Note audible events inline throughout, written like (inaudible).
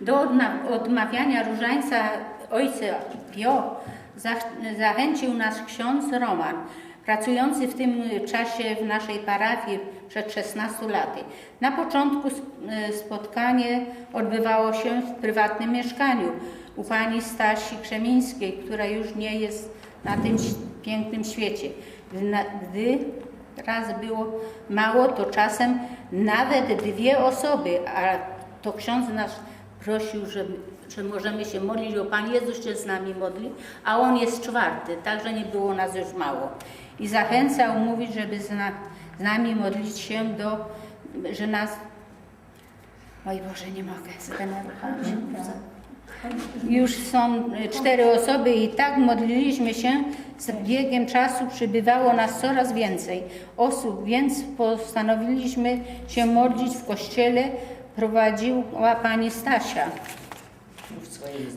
Do odmawiania różańca ojca Pio zach- zachęcił nas ksiądz Roman, pracujący w tym czasie w naszej parafii przed 16 laty. Na początku sp- spotkanie odbywało się w prywatnym mieszkaniu u pani Stasi Krzemińskiej, która już nie jest na tym pięknym świecie. Gdy raz było mało, to czasem nawet dwie osoby, a to ksiądz nas prosił, że, że możemy się modlić, bo Pan Jezus się z nami modli, a On jest czwarty, także nie było nas już mało. I zachęcał, mówić, żeby z, z nami modlić się do, że nas... Oj Boże, nie mogę, zdenerwowałam. Już są cztery osoby i tak modliliśmy się, z biegiem czasu przybywało nas coraz więcej osób, więc postanowiliśmy się modlić w kościele, prowadziła pani Stasia.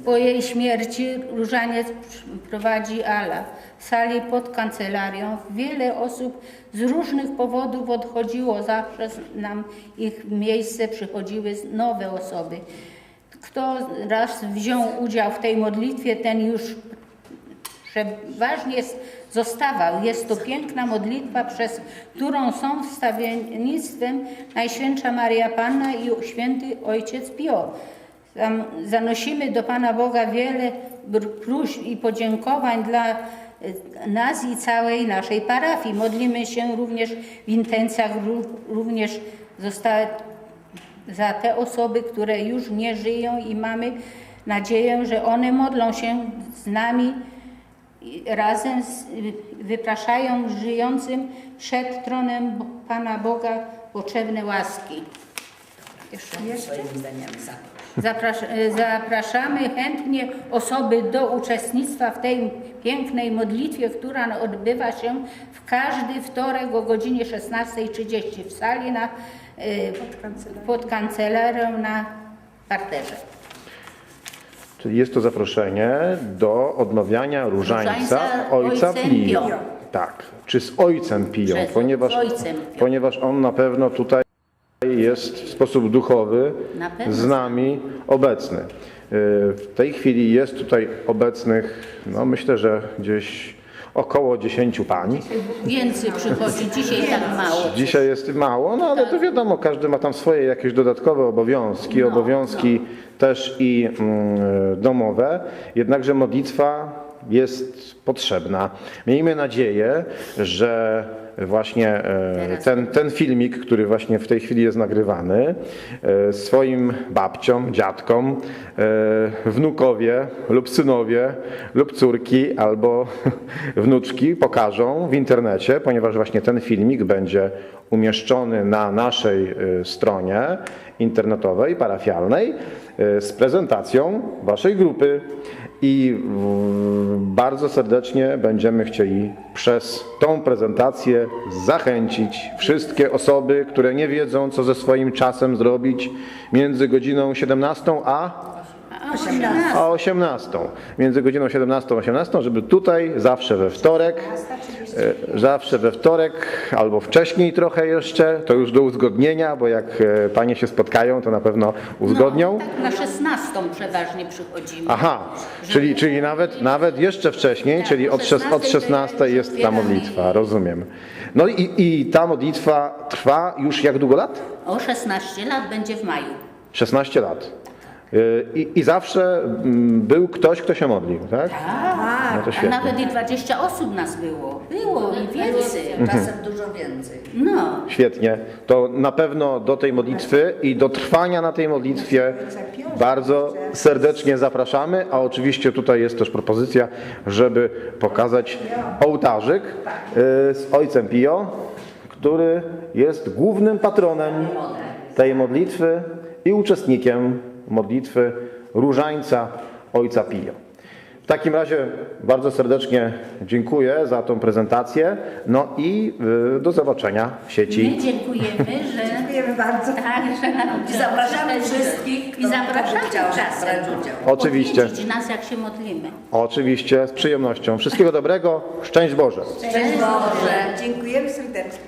Po jej śmierci różaniec prowadzi Ala. W sali pod kancelarią wiele osób z różnych powodów odchodziło, zawsze nam ich miejsce przychodziły nowe osoby. Kto raz wziął udział w tej modlitwie, ten już przeważnie zostawał. Jest to piękna modlitwa, przez którą są wstawiennictwem Najświętsza Maria Panna i Święty Ojciec Pio. Zanosimy do Pana Boga wiele próśb i podziękowań dla e, nas i całej naszej parafii. Modlimy się również w intencjach ró- również zostały za te osoby, które już nie żyją i mamy nadzieję, że one modlą się z nami razem z, wypraszają żyjącym przed tronem Pana Boga potrzebne łaski. Jeszcze. Za. Zaprasz, zapraszamy chętnie osoby do uczestnictwa w tej pięknej modlitwie, która odbywa się w każdy wtorek o godzinie 16.30 w sali na, e, pod kancelarią na parterze. Czyli jest to zaproszenie do odmawiania różańca Różańca ojca ojcem Pio. Pio. Tak, czy z ojcem Pio, Przez- ponieważ, z ojcem Pio. ponieważ on na pewno tutaj jest w sposób duchowy z nami obecny. Y, W tej chwili jest tutaj obecnych, no myślę, że gdzieś około 10 pań. Więcej przychodzi, dzisiaj tak mało. Dzisiaj jest mało, no ale to wiadomo, każdy ma tam swoje jakieś dodatkowe obowiązki, No, obowiązki też i mm, domowe, jednakże modlitwa jest potrzebna. Miejmy nadzieję, że właśnie e, ten, ten filmik, który właśnie w tej chwili jest nagrywany, e, swoim babciom, dziadkom, e, wnukowie lub synowie lub córki albo (laughs) wnuczki pokażą w internecie, ponieważ właśnie ten filmik będzie umieszczony na naszej stronie internetowej, parafialnej z prezentacją waszej grupy. I bardzo serdecznie będziemy chcieli przez tą prezentację zachęcić wszystkie osoby, które nie wiedzą, co ze swoim czasem zrobić między godziną 17 a a 18. Między godziną 17 a 18, żeby tutaj zawsze we wtorek, e, zawsze we wtorek albo wcześniej trochę jeszcze, to już do uzgodnienia, bo jak e, panie się spotkają, to na pewno uzgodnią. No, tak na 16 przeważnie przychodzimy. Aha, czyli, czyli nawet, nawet jeszcze wcześniej, Tak, czyli od, szes- od 16 16 jest ta modlitwa, rozumiem. No i, i ta modlitwa trwa już jak długo lat? O 16 lat będzie w maju. 16 lat. I, I zawsze mm, był ktoś, kto się modlił, tak? No to A świetnie. nawet i 20 osób nas było. Było i więcej. Czasem dużo więcej. No. Świetnie. To na pewno do tej modlitwy i do trwania na tej modlitwie bardzo serdecznie zapraszamy, a oczywiście tutaj jest też propozycja, żeby pokazać ołtarzyk y, z Ojcem Pio, który jest głównym patronem tej modlitwy i uczestnikiem modlitwy Różańca Ojca Pio. W takim razie bardzo serdecznie dziękuję za tą prezentację. No i y, do zobaczenia w sieci. My dziękujemy, że (laughs) Dziękujemy bardzo. tak, że nam zapraszamy wszystkich, I zapraszamy czasem. Oczywiście. Odwiedzić nas, jak się modlimy. Oczywiście, z przyjemnością. Wszystkiego dobrego, szczęść Boże. Szczęść Boże. Dziękujemy serdecznie.